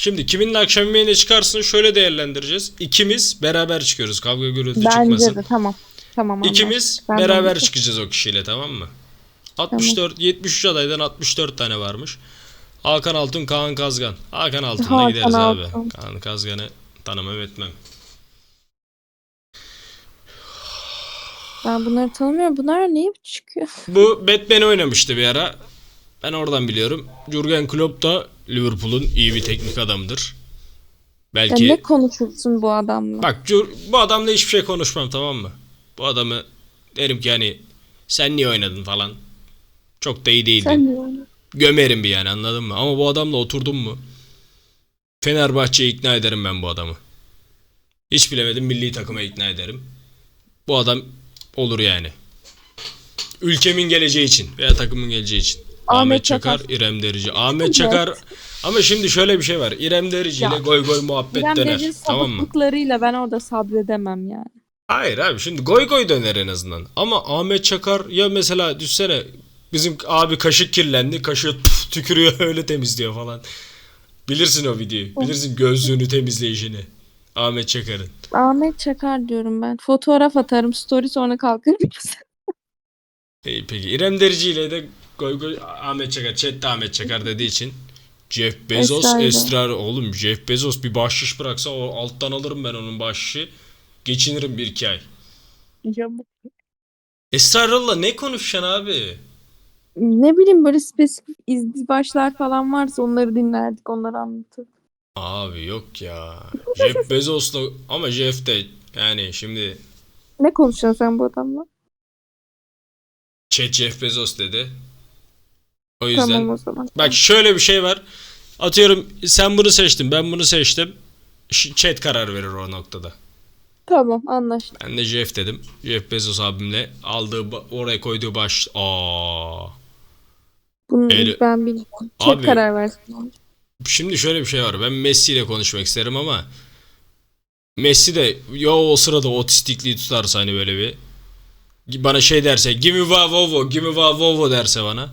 Şimdi kiminle akşam yemeğine çıkarsın şöyle değerlendireceğiz. İkimiz beraber çıkıyoruz. Kavga gürültü Bence çıkmasın. de tamam. Tamam. İkimiz Ben de beraber anlaştık. çıkacağız o kişiyle tamam mı? 64 73 adaydan 64 tane varmış. Hakan Altun, Kaan Kazgan. Hakan Altun'la Hakan gideriz abi. Altun. Kaan Kazgan'ı tanımam etmem. Ben bunları tanımıyorum. Bunlar niye çıkıyor? Bu Batman oynamıştı bir ara. Ben oradan biliyorum. Jurgen Klopp da Liverpool'un iyi bir teknik adamıdır. Ya Belki ne konuşursun bu adamla? bak bu adamla hiçbir şey konuşmam tamam mı? Bu adamı derim ki hani sen niye oynadın falan. Çok da iyi değildin. Sen niye onu- Gömerim bir yani anladın mı? Ama bu adamla oturdum mu? Fenerbahçe'yi ikna ederim ben bu adamı. Hiç bilemedim milli takıma ikna ederim. Bu adam olur yani. Ülkemin geleceği için veya takımın geleceği için. Ahmet, Çakar. İrem Derici. Ahmet Çakar ama şimdi şöyle bir şey var. İrem Derici ile Ya, goy goy muhabbet İrem döner. Derici'nin Tamam mı? sapıklıklarıyla ben orada sabredemem yani. Hayır abi şimdi goy goy döner en azından. Ama Ahmet Çakar ya mesela düşsene bizim abi kaşık kirlendi. Kaşığı tuf, tükürüyor öyle temizliyor falan. Bilirsin o videoyu. Bilirsin gözlüğünü temizleyişini. Ahmet Çakar'ın. Ahmet Çakar diyorum ben. Fotoğraf atarım story sonra kalkarım. E, peki İrem Derici ile de goy goy Ahmet Çakar. Chat'te Ahmet Çakar dediği için. Jeff Bezos Esra'yla. esrar oğlum Jeff Bezos bir bahşiş bıraksa o alttan alırım ben onun bahşişi. Geçinirim bir iki ay. Esra Erol'la ne konuşacaksın abi? ne bileyim böyle spesifik izdivaçlar falan varsa onları dinlerdik. Onları anlatırdık. Abi yok ya. Jeff Bezos'la ama Jeff de yani şimdi Ne konuşuyorsun sen bu adamla? chat Jeff Bezos dedi. O yüzden Tamam o zaman. bak şöyle bir şey var. Atıyorum sen bunu seçtin ben bunu seçtim. Ş- Chat karar verir o noktada. Tamam anlaştık. Ben de Jeff dedim. Jeff Bezos abimle aldığı ba- oraya koyduğu baş aa. Bunu Eyle- ben bilmiyorum. Chat Abi- karar versin. Şimdi şöyle bir şey var. Ben Messi ile konuşmak isterim ama Messi de ya o sırada otistikliği tutarsa hani böyle bir bana şey derse give me a Volvo, give me a Volvo derse bana.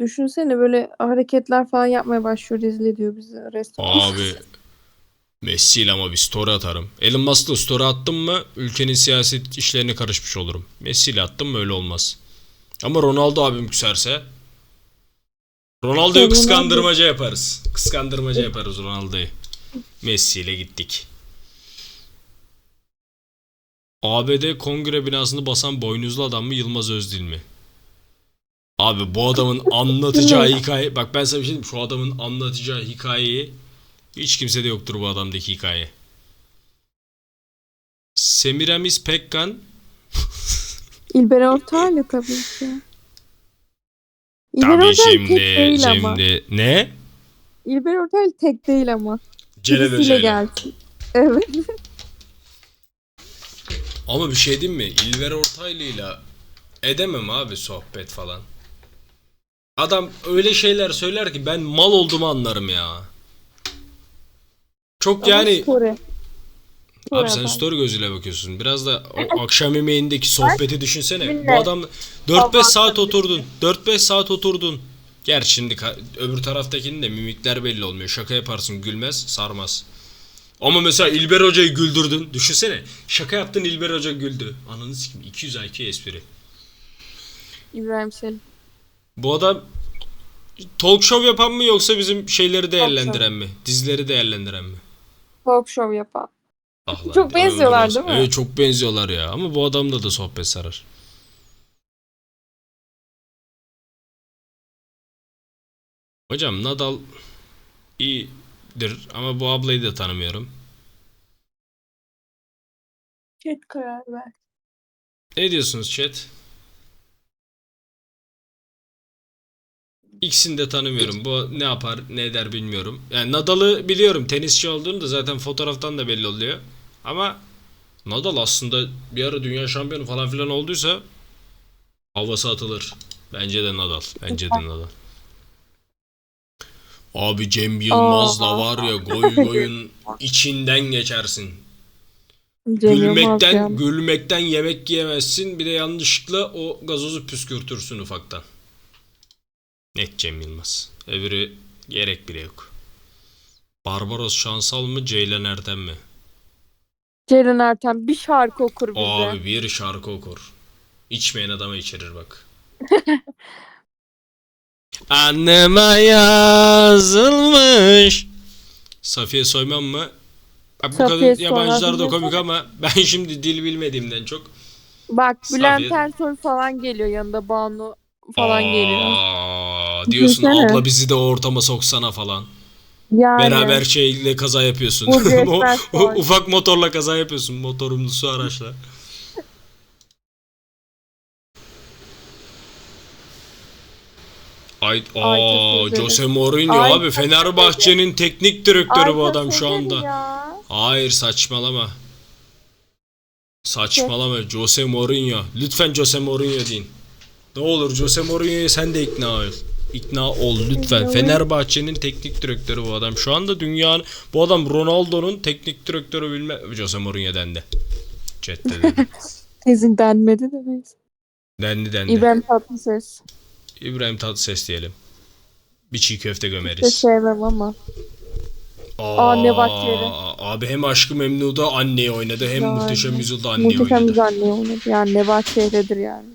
Düşünsene böyle hareketler falan yapmaya başlıyor rezil ediyor bizi restoran. Abi Messi ile ama bir story atarım. Elon Musk'la story attım mı ülkenin siyaset işlerine karışmış olurum. Messi ile attım mı öyle olmaz. Ama Ronaldo abim küserse Ronaldo'yu Ronaldo- kıskandırmaca yaparız. Kıskandırmaca yaparız Ronaldo'yu. Messi ile gittik. ABD kongre binasını basan boynuzlu adam mı Yılmaz Özdil mi? Abi bu adamın anlatacağı hikaye bak ben sana bir şey diyeyim şu adamın anlatacağı hikayeyi hiç kimsede yoktur bu adamdaki hikaye. Semiramis Pekkan İlber Ortaylı tabii ki. İlber tabii Ortaylı şimdi tek değil ama. şimdi ne? İlber Ortaylı tek değil ama. Celal Birisiyle Hoca'yla. gelsin. Evet. Ama bir şey diyeyim mi? İlver Ortaylı'yla edemem abi sohbet falan. Adam öyle şeyler söyler ki ben mal olduğumu anlarım ya. Çok yani story. Story abi sen story gözüyle bakıyorsun. Biraz da o akşam yemeğindeki sohbeti düşünsene. Bu adam 4-5 saat oturdun. 4-5 saat oturdun. Gerçi şimdi öbür taraftakinin de mimikler belli olmuyor. Şaka yaparsın gülmez sarmaz. Ama mesela İlber Hoca'yı güldürdün. Düşünsene. Şaka yaptın İlber Hoca güldü. Ananı sikim 200 IQ espri. İbrahim Selim. Bu adam talk show yapan mı yoksa bizim şeyleri değerlendiren mi? Dizileri değerlendiren mi? Talk show yapan. Ah lan, Çok benziyorlar değil mi? Evet çok benziyorlar ya. Ama bu adamla da sohbet sarar. Hocam Nadal iyidir ama bu ablayı da tanımıyorum. Chat karar ver. Ne diyorsunuz chat? İkisini de tanımıyorum. Bu ne yapar, ne eder bilmiyorum. Yani Nadal'ı biliyorum. Tenisçi olduğunu da zaten fotoğraftan da belli oluyor. Ama Nadal aslında bir ara dünya şampiyonu falan filan olduysa havası atılır. Bence de Nadal. Bence de Nadal. Abi Cem Yılmaz'la var ya goy goyun içinden geçersin. Cem Yılmaz Gülmekten gülmekten yemek yiyemezsin. Bir de yanlışlıkla o gazozu püskürtürsün ufaktan. Net Cem Yılmaz. Öbürü gerek bile yok. Barbaros Şansal mı Ceylan Ertem mi? Ceren Ertem bir şarkı okur bize. Abi bir şarkı okur. İçmeyen adama içirir bak. Anneme yazılmış. Safiye Soyman mı? Bak bu Safiye kadın yabancılar da komik ama ben şimdi dil bilmediğimden çok. Bak Bülent Safiye- Ersoy falan geliyor yanında Banu falan geliyor. Aa, diyorsun Düşünsene. abla bizi de o ortama soksana falan. Yani. Beraber şeyle kaza yapıyorsun. O- ufak motorla kaza yapıyorsun. Motorumlusu araçla. Ay, aa, Ay, çok Jose. Mourinho Ay, abi çok Fenerbahçe'nin teknik direktörü Ay, bu adam şu anda. ya. Hayır saçmalama. Saçmalama Jose Mourinho. Lütfen Jose Mourinho deyin. Ne olur Jose Mourinho'ya sen de ikna ol. İkna ol lütfen. Fenerbahçe'nin teknik direktörü bu adam. Şu anda dünyanın bu adam Ronaldo'nun teknik direktörü bilme Jose Mourinho dendi. Chat'te dedi. Tezin denmedi de neyse. dendi dendi. İbrahim Tatlıses. İbrahim Tatlıses diyelim. Bir çiğ köfte Hiç gömeriz. sevmem ama. Aa, Nevat Yeri. Abi hem Aşkı Memnu'da anneyi oynadı hem Yani. Muhteşem Yüzyıl'da anneyi Muhteşem oynadı. güzel ne oynadı. Yani Nebat Şehre'dir yani.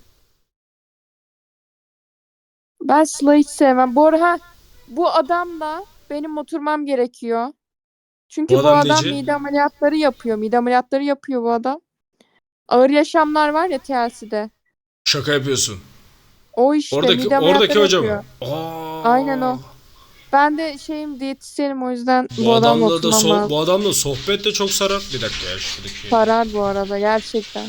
Ben Sıla'yı hiç sevmem. Bu arada ha, bu adamla benim oturmam gerekiyor. Çünkü Bu bu, adam adam neci? mide ameliyatları yapıyor. Mide ameliyatları yapıyor bu adam. Ağır yaşamlar var ya TLC'de. Şaka yapıyorsun. O işte Oradaki mide oradaki hoca yapıyor. mı? Aa. Aynen o. Ben de şeyim diyetisyenim o yüzden bu, Bu adamla da so- lazım. bu adamla sohbet de çok sarar. Bir dakika ya şuradaki. Sarar bu arada gerçekten.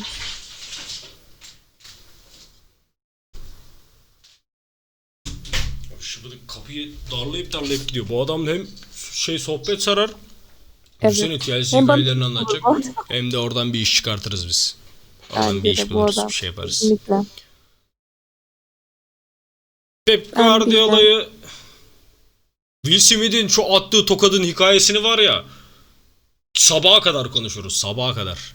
Darlayıp darlayıp gidiyor. Bu adam hem şey sohbet sarar. Evet. Düşünsene TLC Hem hikayelerini anlatacak. Hem de oradan bir iş çıkartırız biz. Oradan Bence bir iş bu buluruz, bir şey yaparız. Kesinlikle. Pep Guardiola'yı Will Smith'in şu attığı tokadın hikayesini var ya sabaha kadar konuşuruz sabaha kadar.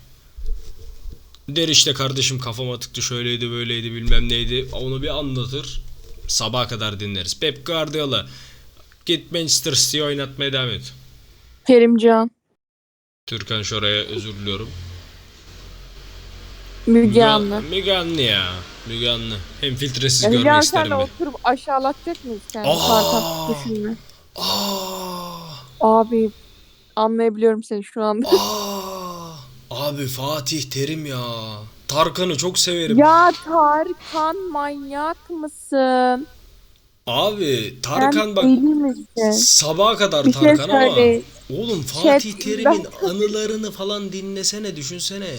Der işte kardeşim kafama tıktı şöyleydi böyleydi bilmem neydi onu bir anlatır sabaha kadar dinleriz. Pep Guardiola git Manchester City'yi oynatmaya devam et. Kerimcan, Türkan Şoray'a özür diliyorum. Müge Anlı. Müge Anlı ya. Müge Anlı. Hem filtresiz Yani görmek Müge isterim ben. oturup aşağılatacak mıyız yani? Aa! Düşünme. Aa! Abi anlayabiliyorum seni şu anda. Aa, abi Fatih Terim ya. Tarkan'ı çok severim. ya Tarkan manyak mısın? Abi Tarkan bak deli misin? sabaha kadar Bir şey Tarkan ama söyle. oğlum Fatih Chat, Terim'in anılarını falan dinlesene düşünsene.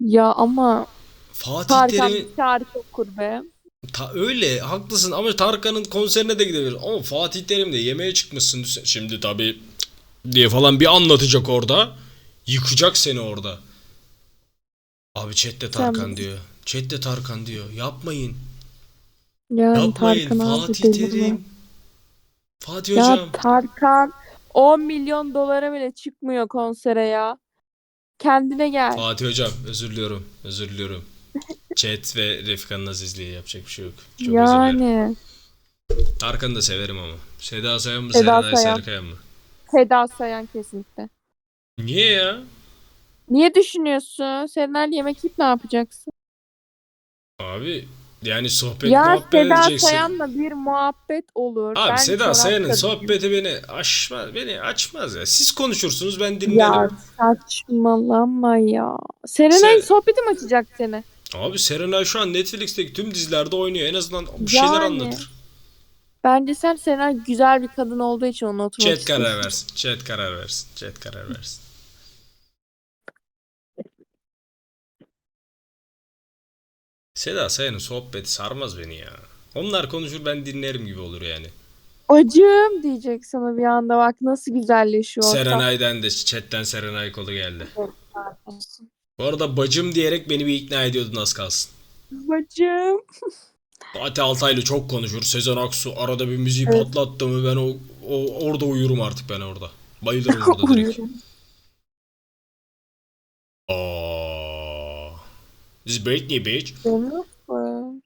Ya ama Fatih Tarkan Terim'in bir şarkı okur be. Ta, öyle haklısın ama Tarkan'ın konserine de gidebilir. Ama Fatih Terim de yemeğe çıkmışsın. Şimdi tabii diye falan bir anlatacak orada. Yıkacak seni orada. Abi chatte Tarkan Sen- diyor. Chatte Tarkan diyor. Yapmayın. Yani Yapmayın. Tarkan abi Fatih deli mi? Terim. Fatih Ya hocam. Tarkan 10 milyon dolara bile çıkmıyor konsere ya. Kendine gel. Fatih hocam özür diliyorum. Özür diliyorum. Chat ve Refika'nın azizliği yapacak bir şey yok. Çok özür dilerim. yani Tarkan'ı da severim ama. Seda Sayan mı Seda Serenay Sayan. Sarıkaya mı? Seda Sayan kesinlikle. Niye ya? Niye düşünüyorsun? Serenay'la yemek yiyip ne yapacaksın? Abi yani sohbet ya muhabbet Seda edeceksin. Sayan'la bir muhabbet olur. Abi Ben Seda Sayan'ın sohbeti beni aşmaz, beni açmaz ya. Siz konuşursunuz ben Ya dinlerim. saçmalama ya. Serenay'ın Se- sohbeti mi açacak seni? Abi Serenay şu an Netflix'teki tüm dizilerde oynuyor. En azından bir şeyler Yani. anlatır. Bence sen Serenay güzel bir kadın olduğu için onunla oturmak Chat istiyorsun. karar versin. Chat karar versin. Chat karar versin. Seda Sayan'ın sohbeti sarmaz beni ya. Onlar konuşur ben dinlerim gibi olur yani. Acım diyecek sana bir anda bak nasıl güzelleşiyor ortam. Serenay'dan da chatten Serenay kolu geldi. Bu arada bacım diyerek beni bir ikna ediyordun az kalsın. Bacım. Fatih Altaylı çok konuşur. Sezen Aksu arada bir müziği Evet. patlattı mı ben o, o orada uyurum artık ben orada. Bayılırım orada direkt. Uyuyorum. Aa. This is Britney bitch. Jennifer.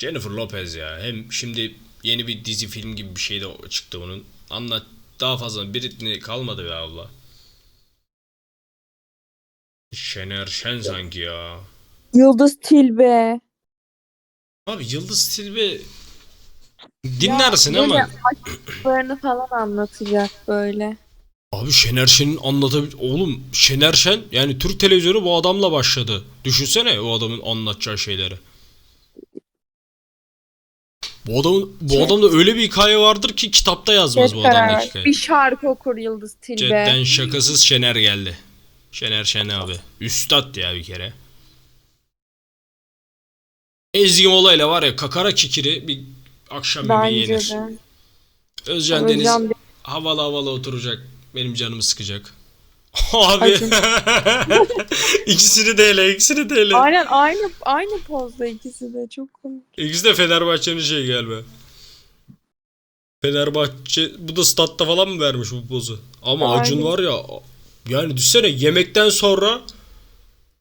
Jennifer Lopez ya. Hem şimdi yeni bir dizi film gibi bir şey de çıktı onun. Anlat daha fazla Britney kalmadı be abla. Şener Şen sanki ya. Yıldız Tilbe. Abi Yıldız Tilbe dinlersin Ya, ama aşklarını falan anlatacak böyle. abi Şener Şen'in anlatabil oğlum Şener Şen yani Türk televizyonu bu adamla başladı. Düşünsene o adamın anlatacağı şeyleri. Bu adamın bu Chat- adamda öyle bir hikaye vardır ki kitapta yazmaz Chat bu ver. hikaye. Bir şarkı okur Yıldız Tilbe. Cidden şakasız Şener geldi. Şener Şen abi. Üstad ya bir kere. Ezgi Mola'yla var ya kakara kikiri bir akşam yemeği yenir. de. Özcan Deniz. havalı havalı oturacak. Benim canımı sıkacak. Abi. İkisini de ele, ikisini de ele. Aynen aynı aynı pozda ikisi de çok komik. İkisi de Fenerbahçe'nin şey gelme. Fenerbahçe bu da statta falan mı vermiş bu pozu? Ama Aynen. Acun var ya yani düşsene yemekten sonra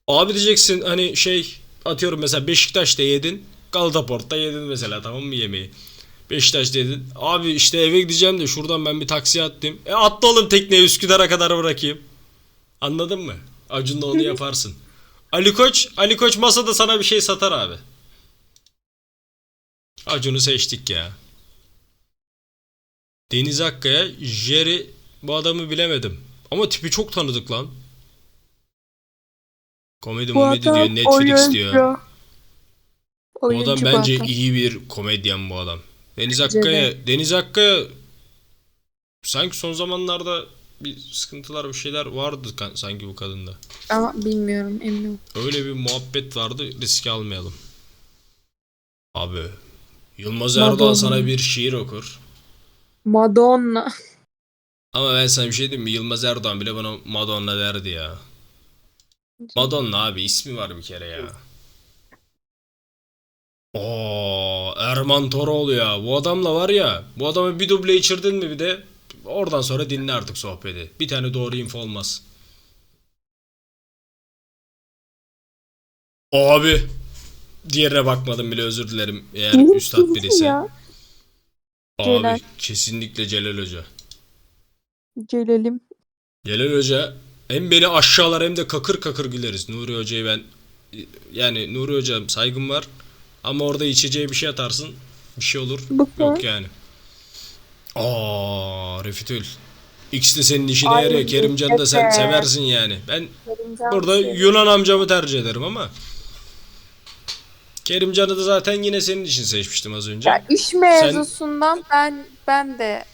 abi diyeceksin hani şey atıyorum mesela Beşiktaş'ta yedin Galata Port'ta yedin mesela tamam mı yemeği? Beşiktaş'ta yedin. Abi işte eve gideceğim de şuradan ben bir taksiye atlayayım. E atla oğlum tekneye Üsküdar'a kadar bırakayım. Anladın mı? Acun'la onu yaparsın. Ali Koç, Ali Koç masada sana bir şey satar abi. Acun'u seçtik ya. Deniz Akkaya, Jerry bu adamı bilemedim. Ama tipi çok tanıdık lan. Komedi Bu momedi diyor, Netflix diyor. oyuncu. Bu adam Oyuncu bu bence adam. iyi bir komedyen bu adam. Deniz Akkaya, Deniz Akkaya sanki son zamanlarda bir sıkıntılar bir şeyler vardı sanki bu kadında. Ama bilmiyorum eminim. Öyle bir muhabbet vardı riske almayalım. Abi Yılmaz Madonna. Erdoğan sana bir şiir okur. Madonna. Ama ben sana bir şey diyeyim mi? Yılmaz Erdoğan bile bana Madonna derdi ya. Madonna abi ismi var bir kere ya. Oo, Erman Toroğlu ya. Bu adamla var ya. Bu adamı bir duble içirdin mi bir de oradan sonra dinle artık sohbeti. Bir tane doğru info olmaz. Abi. Diğerine bakmadım bile özür dilerim. Eğer Benim üstad birisi. ya? Abi Celal. kesinlikle Celal Hoca. Celal'im. Celal Hoca hem beni aşağılar hem de kakır kakır güleriz. Nuri Hoca'yı ben yani Nuri Hocam saygım var ama orada içeceği bir şey atarsın bir şey olur. Bu Yok yani. Aa Refitül. İkisi de senin işine Ay, yarıyor. Kerimcan'ı da sen seversin yani. Ben Kerimcan burada şey. Yunan amcamı tercih ederim ama Kerimcan'ı da zaten yine senin için seçmiştim az önce. Ya iş mevzusundan ben ben de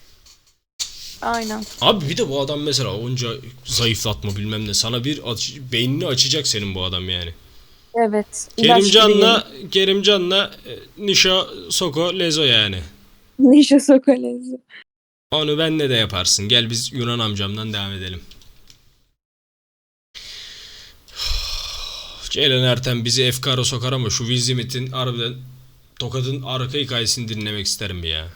aynen. Abi bir de bu adam mesela onca zayıflatma bilmem ne sana bir aç- beynini açacak senin bu adam yani. Evet. Kerimcan'la Kerimcan'la e, Nişa Soko Lezo yani. Nişe Sokolezi. Onu benle de yaparsın. Gel biz Yunan amcamdan devam edelim. Ceylan Ertem bizi efkara sokar ama şu Vizimit'in harbiden Tokat'ın arka hikayesini dinlemek isterim bir ya.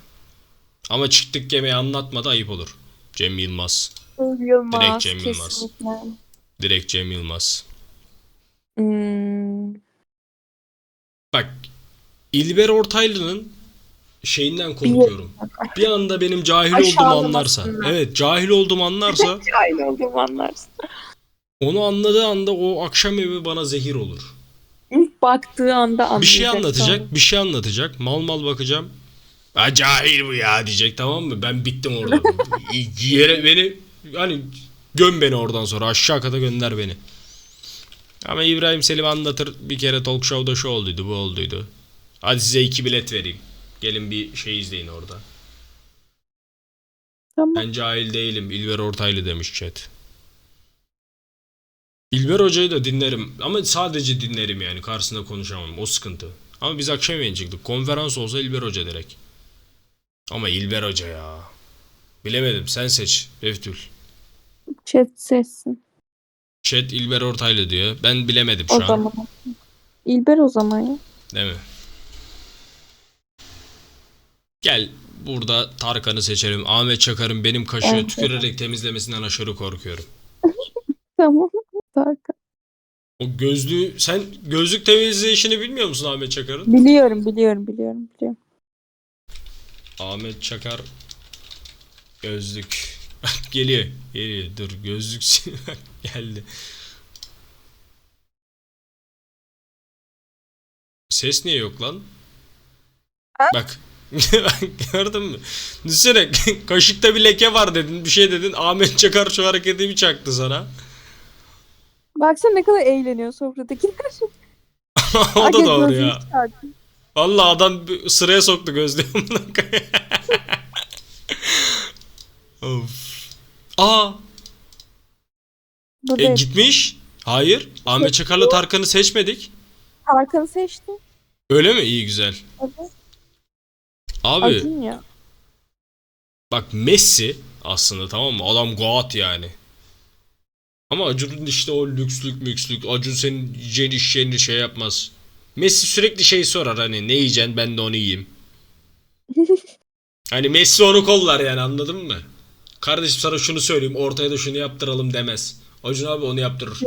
Ama çıktık gemiye anlatmadı ayıp olur. Cem Yılmaz. Yılmaz. Direkt Cem Yılmaz. Kesinlikle. Direkt Cem Yılmaz. Hmm. Bak İlber Ortaylı'nın şeyinden korkuyorum. Bir anda benim cahil olduğumu anlarsa. Evet cahil olduğumu anlarsa Aynı olduğumu anlarsın. onu anladığı anda o akşam evi bana zehir olur. İlk baktığı anda anlayacak. Bir şey anlatacak, sonra. bir şey anlatacak. Mal mal bakacağım. Ha cahil bu ya diyecek tamam mı? Ben bittim orada. Yere beni hani göm beni oradan sonra aşağı kata gönder beni. Ama İbrahim Selim anlatır bir kere talk show'da şu olduydu bu olduydu. Hadi size iki bilet vereyim. Gelin bir şey izleyin orada. Tamam. Ben cahil değilim. İlber Ortaylı demiş chat. İlber Hoca'yı da dinlerim. Ama sadece dinlerim yani. Karşısında konuşamam. O sıkıntı. Ama biz akşam yayın çıktık. Konferans olsa İlber Hoca direkt. Ama İlber Hoca ya. Bilemedim. Sen seç. Reftül. Chat sessin. Chat İlber Ortaylı diyor. Ben bilemedim şu O an. zaman. İlber o zaman ya. Değil mi? Gel burada Tarkan'ı seçelim. Ahmet Çakar'ın benim kaşığı Evet. tükürerek temizlemesinden aşırı korkuyorum. Tamam. Tarkan. O gözlüğü sen gözlük temizleyişini bilmiyor musun Ahmet Çakar'ın? Biliyorum biliyorum biliyorum biliyorum. Ahmet Çakar Gözlük. Geliyor. Geliyor. Dur gözlük geldi. Ses niye yok lan? Bak. Bak, Gördün mü? Düşünsene kaşıkta bir leke var dedin. Bir şey dedin. Ahmet Çakar şu hareketi bir çaktı sana. Baksana ne kadar eğleniyor sofradakiler. o da doğru ya. Allah adam sıraya soktu gözlüğümü. of. Aa, Bu e, değil. gitmiş. Hayır. Ahmet Çakar'la Tarkan'ı seçmedik. Tarkan'ı seçti. Öyle mi? İyi güzel. Evet. Abi Acun ya. bak Messi aslında tamam mı? Adam goat yani. Ama Acun'un işte o lükslük mükslük. Acun senin yiyeceğin içeceğini şey yapmaz. Messi sürekli şey sorar hani ne yiyeceksin ben de onu yiyeyim. Hani Messi onu kollar yani anladın mı? Kardeşim sana şunu söyleyeyim ortaya da şunu yaptıralım demez. Acun abi onu yaptırır.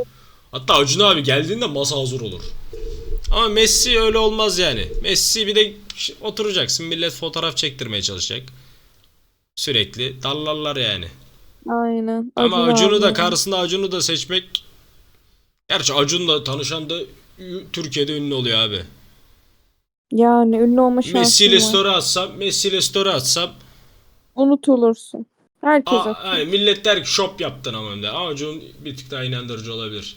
Hatta Acun abi geldiğinde masa hazır olur. Ama Messi öyle olmaz yani. Messi bir de oturacaksın millet fotoğraf çektirmeye çalışacak. Sürekli dallarlar yani. Aynen. Ama Acun Acun'u da karşısında Acun'u da seçmek Gerçi Acun'la tanışan da Türkiye'de ünlü oluyor abi. Yani ünlü olma şansın Messi ile story atsam, Messi ile story atsam Unutulursun. Herkes Aa, atıyor. hani millet der ki shop yaptın ama önde. Acun bir tık daha inandırıcı olabilir.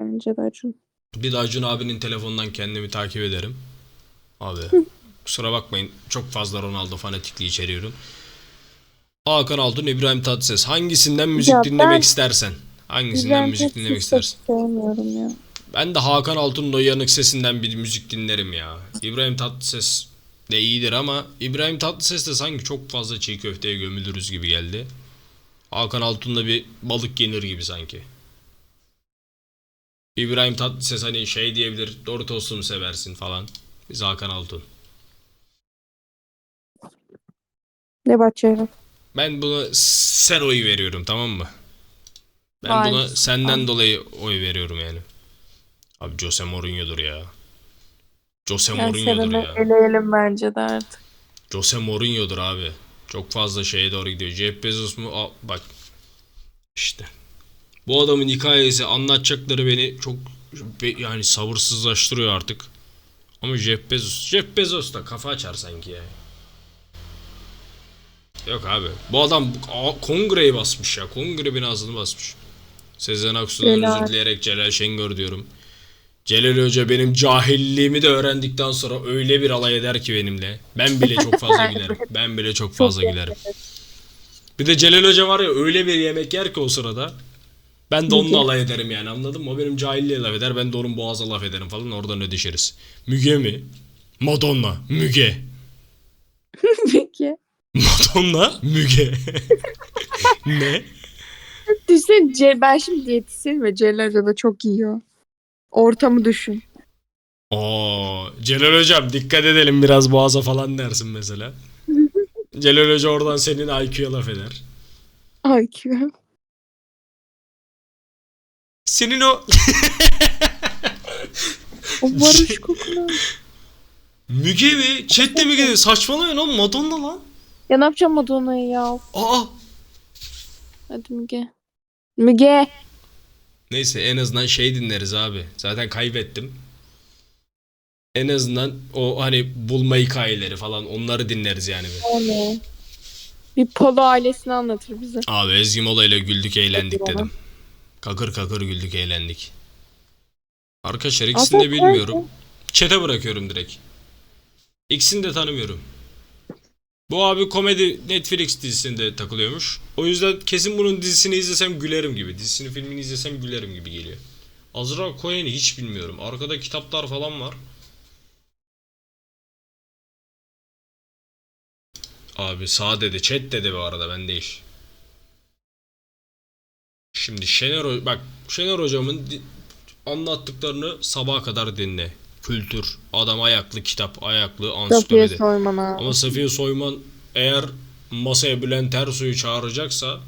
Bence de Acun. Bir de Acun abinin telefonundan kendimi takip ederim. Abi kusura bakmayın çok fazla Ronaldo fanatikliği içeriyorum. Hakan Altun, İbrahim Tatlıses. Hangisinden müzik Ya dinlemek ben- istersen? Hangisinden İbrahim müzik dinlemek Tatlıses'i istersin? Sevmiyorum ya. Ben de Hakan Altun'un o yanık sesinden bir müzik dinlerim ya. İbrahim Tatlıses de iyidir ama İbrahim Tatlıses de sanki çok fazla çiğ köfteye gömülürüz gibi geldi. Hakan Altun'da bir balık yenir gibi sanki. İbrahim Tatlıses hani şey diyebilir Doritos'u mu seversin falan. Biz Hakan Altun. Ne Bahçeli? Ben buna sen oy veriyorum tamam mı? Ben Vay. buna senden dolayı oy veriyorum yani. Abi Jose Mourinho'dur ya. Jose Yani Mourinho'dur ya. eleyelim bence de artık. Jose Mourinho'dur abi. Çok fazla şeye doğru gidiyor. Jeff Bezos mu? Aa, bak. İşte. Bu adamın hikayesi anlatacakları beni çok yani sabırsızlaştırıyor artık. Ama Jeff Bezos. Jeff Bezos da kafa açar sanki ya. Yok abi. Bu adam kongreyi basmış ya. Kongre binasını basmış. Sezen Aksu'dan özür dileyerek Celal Şengör diyorum. Celal Hoca benim cahilliğimi de öğrendikten sonra öyle bir alay eder ki benimle. Ben bile çok fazla gülerim. Ben bile çok fazla gülerim. Bir de Celal Hoca var ya öyle bir yemek yer ki o sırada. Ben de onunla alay ederim yani anladın mı? O benim cahilliğe laf eder. Ben de onun boğaza laf ederim falan. Oradan ödeşiriz. Müge mi? Madonna. Müge. Peki. Madonna. Müge. ne? Düşün, Ce- ben şimdi diyetisyen ve Celal Hoca da çok yiyor. Ortamı düşün. Oo, Celal hocam dikkat edelim biraz boğaza falan dersin mesela. Celal hoca oradan senin IQ'ya laf eder. IQ. Senin o O barış kokunu. Müge mi? Chat'te Müge saçmalamayın oğlum Madonna lan. Ya ne yapacağım Madonna'yı ya? Aa. Hadi Müge. Müge. Neyse en azından şey dinleriz abi. Zaten kaybettim. En azından o hani bulma hikayeleri falan onları dinleriz yani. bir. Yani. Bir polo ailesini anlatır bize. Abi Ezgi Mola ile güldük eğlendik Peki, dedim. Kakır kakır güldük eğlendik. Arkadaşlar ikisini de bilmiyorum. Çete bırakıyorum direkt. İkisini de tanımıyorum. Bu abi komedi Netflix dizisinde takılıyormuş. O yüzden kesin bunun dizisini izlesem gülerim gibi. Dizisini filmini izlesem gülerim gibi geliyor. Azra Cohen'i hiç bilmiyorum. Arkada kitaplar falan var. Abi sağ dedi, chat dedi bu arada ben değil. Şimdi Şener bak Şener hocamın anlattıklarını sabaha kadar dinle. Kültür, adam ayaklı kitap, ayaklı Safiye ansiklopedi. Soyman abi. Ama Safiye Soyman eğer masaya Bülent Ersoy'u çağıracaksa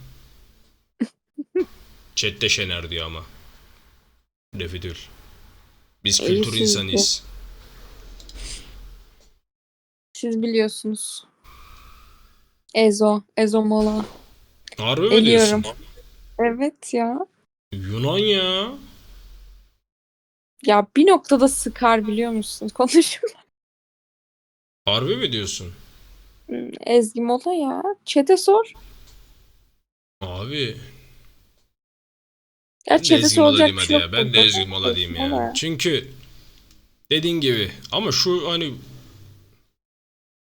chatte Şener diyor ama. Refidül. Biz İyi kültür siz insanıyız. Siz biliyorsunuz. Ezo. Ezo Mola. Harbi mi diyorsun? Evet ya. Yunan ya. Ya bir noktada sıkar biliyor musun? Konuşma. Harbi mi diyorsun? Ezgi Mola ya. Çete sor. Abi Ya ben de çete Ezgi Mola soracak diyeyim bir hadi şey ya. yok. Ben de Ezgi Mola diyeyim ya. Mola. Çünkü dediğin gibi ama şu hani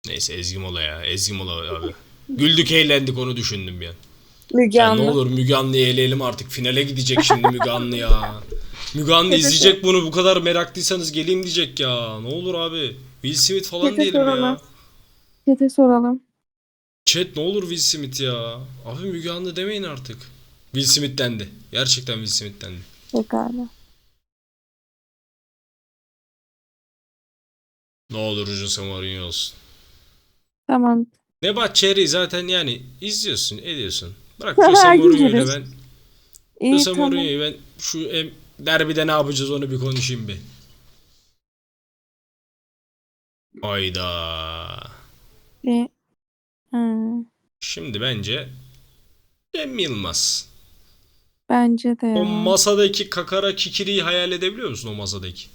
neyse Ezgi Mola ya. Ezgi Mola abi. Güldük eğlendik onu düşündüm bir an. Müge Ya ne Anlı. olur Müge Anlı'yı eleyelim artık. Finale gidecek şimdi Müge Anlı ya. Müge Anlı izleyecek bunu. Bu kadar meraklıysanız geleyim diyecek ya. Ne olur abi. Will Smith falan Çete diyelim ya. soralım. Çete soralım. Chat ne olur Will Smith ya. Abi Müge Anlı demeyin artık. Will Smith dendi. Gerçekten Will Smith dendi. Pekala. Ne olur Jose Mourinho olsun. Tamam. Nebat Cherry zaten yani izliyorsun, ediyorsun. Bırak Jose Mourinho'yu ben. İyi Jose tamam. Mourinho'yu ben şu em, derbide ne yapacağız onu bir konuşayım bir. Ayda. İyi. Hı, Şimdi bence Cem Yılmaz. bence de O masadaki kakara kikiriyi hayal edebiliyor musun o masadaki?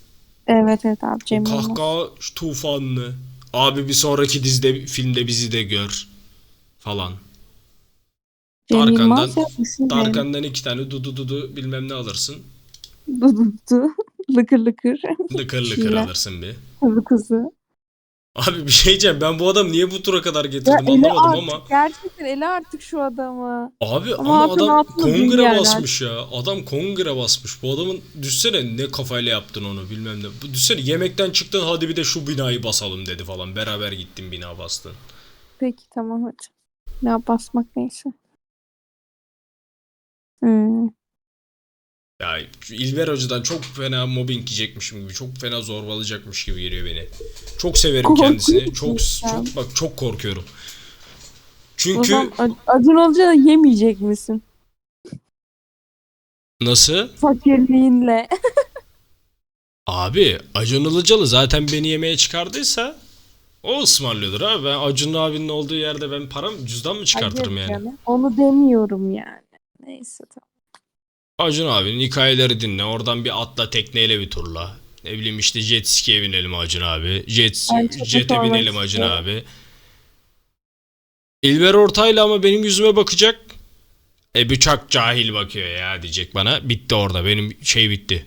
Evet evet abi Cem o Yılmaz. kahkaha tufanlı. Abi bir sonraki dizide filmde bizi de gör falan. Tarkan'dan- Yılmaz yapmışsın. Arkandan iki tane dudu dudu bilmem ne alırsın. Dudu. Lıkır lıkır. Lıkır lıkır Şeyler. alırsın bir. Kızı kızı. Abi bir şey diyeceğim ben bu adam niye bu tura kadar Ya getirdim ele anlamadım artık. ama. Gerçekten ele artık şu adamı. Abi Ama ama, adam kongre basmış ya. Adam kongre basmış. Bu adamın düşsene ne kafayla yaptın onu bilmem ne. Bu düşsene yemekten çıktın hadi bir de şu binayı basalım dedi falan. Beraber gittin bina bastın. Peki tamam hadi. Ya basmak neyse. Hmm. Ya İlber Hoca'dan çok fena mobbing yiyecekmişim gibi, çok fena zorbalayacakmış gibi geliyor beni. Çok severim Korkunç kendisini. Çok ya. çok bak çok korkuyorum. O Çünkü zaman Acun Ilıcalı da yemeyecek misin? nasıl? Fakirliğinle. Abi Acun Ilıcalı zaten beni yemeğe çıkardıysa o ısmarlıyordur abi. Ben Acun abinin olduğu yerde ben param cüzdan mı çıkartırım Hayır yani? canım, Onu demiyorum yani. Neyse tamam. Acun abinin hikayeleri dinle. Oradan bir atla tekneyle bir turla. Ne bileyim işte jet ski'ye binelim Acun abi. Jet, Ben jet'e binelim Acun abi. İlber Ortaylı ama benim yüzüme bakacak. E bıçak cahil bakıyor ya diyecek bana. Bitti orada. Benim şey bitti.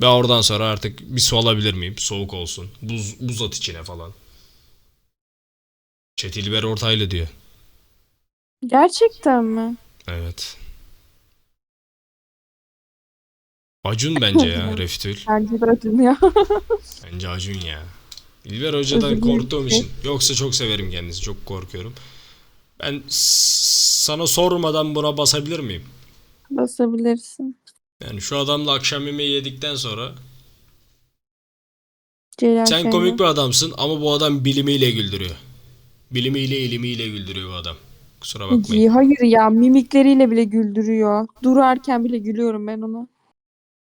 Ve oradan sonra artık bir su alabilir miyim? Soğuk olsun. Buz, buz at içine falan. Chat İlber Ortaylı diyor. Gerçekten mi? Evet. Acun bence ya Reftül. Bence de Acun ya. Bence Acun ya. İlber Hoca'dan korktuğum için. Yoksa çok severim kendisini. Çok korkuyorum. Ben sana sormadan buna basabilir miyim? Basabilirsin. Yani şu adamla akşam yemeği yedikten sonra Celal sen Şengör. komik bir adamsın ama bu adam bilimiyle güldürüyor. Bilimiyle ilimiyle güldürüyor bu adam. Kusura bakmayın. Hayır ya mimikleriyle bile güldürüyor. Durarken bile gülüyorum ben ona.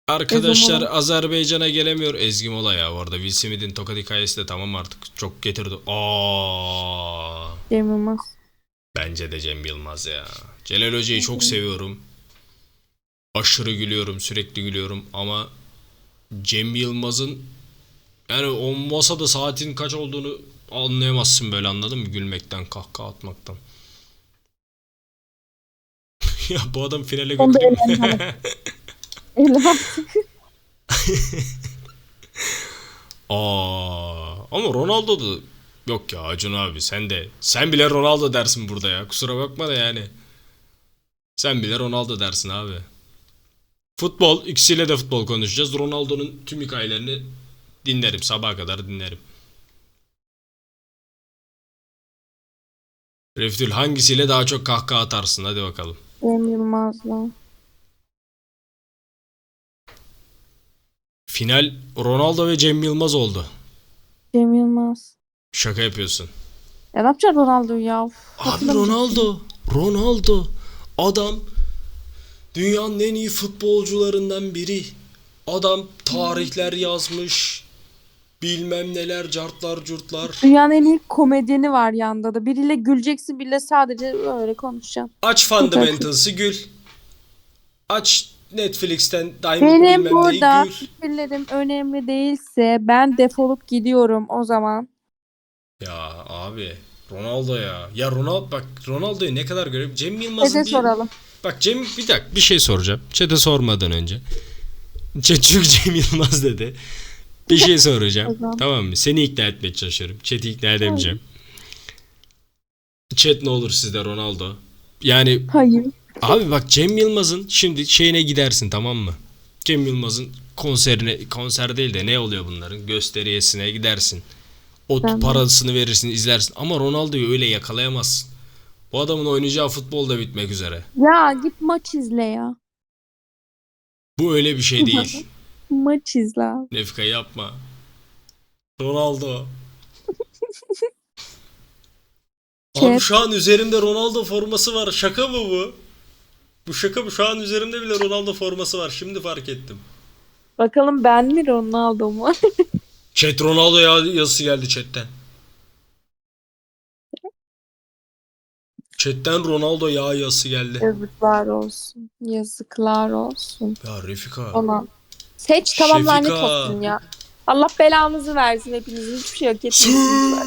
Arkadaşlar Ezgi Mola. Azerbaycan'a gelemiyor Ezgi Mola ya. Bu arada Will Smith'in tokat hikayesi de tamam artık. Çok getirdi. Aa. Cem Yılmaz. Bence de Cem Yılmaz ya. Celal Hoca'yı çok seviyorum. Aşırı gülüyorum, sürekli gülüyorum ama Cem Yılmaz'ın yani o masada saatin kaç olduğunu anlayamazsın böyle anladın mı? Gülmekten, kahkaha atmaktan. ya bu adam finale götürüyor. artık. Aa, ama Ronaldo da yok ya Acun abi sen de sen bile Ronaldo dersin burada ya. Kusura bakma da yani. Sen bile Ronaldo dersin abi. Futbol ikisiyle de futbol konuşacağız. Ronaldo'nun tüm hikayelerini dinlerim sabaha kadar dinlerim. Reftül hangisiyle daha çok kahkaha atarsın hadi bakalım. Cem Yılmaz'la. Final Ronaldo ve Cem Yılmaz oldu. Cem Yılmaz. Şaka yapıyorsun. Ya ne yapacaksın Ronaldo ya? Abi. Ronaldo. Ronaldo. Adam dünyanın en iyi futbolcularından biri. Adam tarihler yazmış. Bilmem neler cartlar curtlar. Dünyanın en iyi komedyeni var yanında da. Biriyle güleceksin, biriyle sadece öyle konuşacaksın. Aç Fundamentals'ı gül. Aç Netflix'ten Diamond Benim bilmem neyi burada fikirlerim önemli değilse ben defolup gidiyorum o zaman. Ya abi Ronaldo ya. Ya Ronaldo bak Ronaldo'yu ne kadar görüyorum. Cem Yılmaz'ın Size bir... soralım. Bak Cem bir dakika bir şey soracağım. Chat'e sormadan önce. Ç- Çünkü Cem Yılmaz dedi. Bir şey soracağım. Tamam. tamam mı? Seni ikna etmeye çalışıyorum. Chat'i ikna edemeyeceğim. Chat ne olur sizde Ronaldo. Yani Hayır. Abi bak Cem Yılmaz'ın şimdi şeyine gidersin tamam mı? Cem Yılmaz'ın konserine konser değil de ne oluyor bunların gösteriyesine gidersin. O Tamam. parasını verirsin izlersin ama Ronaldo'yu öyle yakalayamazsın. Bu adamın oynayacağı futbol da bitmek üzere. Ya git maç izle ya. Bu öyle bir şey değil. Maç izle abi. Nefka yapma. Ronaldo. Abi Chat. şu an üzerimde Ronaldo forması var. Şaka mı bu? Bu şaka mı? Şu an üzerimde bile Ronaldo forması var. Şimdi fark ettim. Bakalım ben mi Ronaldo mu? Chat Ronaldo ya yazısı geldi chatten. Chatten Ronaldo ya yazısı geldi. Yazıklar olsun. Yazıklar olsun. Ya Refika. Ona. Seç tamam lanet Şefika. olsun ya. Allah belanızı versin hepinizin. Hiçbir şey hak etmiyorsunuz.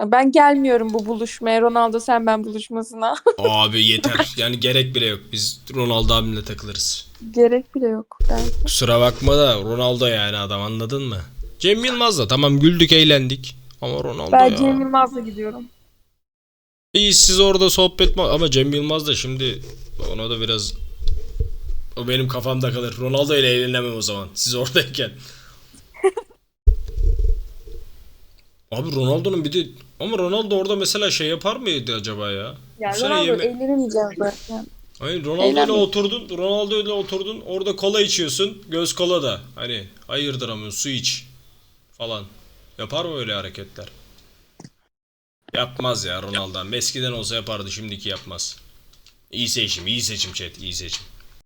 Ben gelmiyorum bu buluşmaya. Ronaldo sen ben buluşmasına. Abi yeter. Yani gerek bile yok. Biz Ronaldo abimle takılırız. Gerek bile yok. Ben. Kusura bakma da Ronaldo yani adam anladın mı? Cem Yılmaz da tamam güldük eğlendik. Ama Ronaldo Ben ya. Cem Yılmaz'la gidiyorum. İyi siz orada sohbet mi? Ama Cem Yılmaz da şimdi ona da biraz o benim kafamda kalır. Ronaldo ile eğlenemem o zaman. Siz oradayken. Abi Ronaldo'nun bir de ama Ronaldo orada mesela şey yapar mıydı acaba ya? Yani Bu Ronaldo yeme- eğlenemeyeceğiz zaten. Hayır Ronaldo ile oturdun. Ronaldo ile oturdun. Orada kola içiyorsun. Göz kola da. Hani hayırdır ama su iç. Falan. Yapar mı öyle hareketler? Yapmaz ya Ronaldo. Eskiden olsa yapardı. Şimdiki yapmaz. İyi seçim. iyi seçim chat. iyi seçim.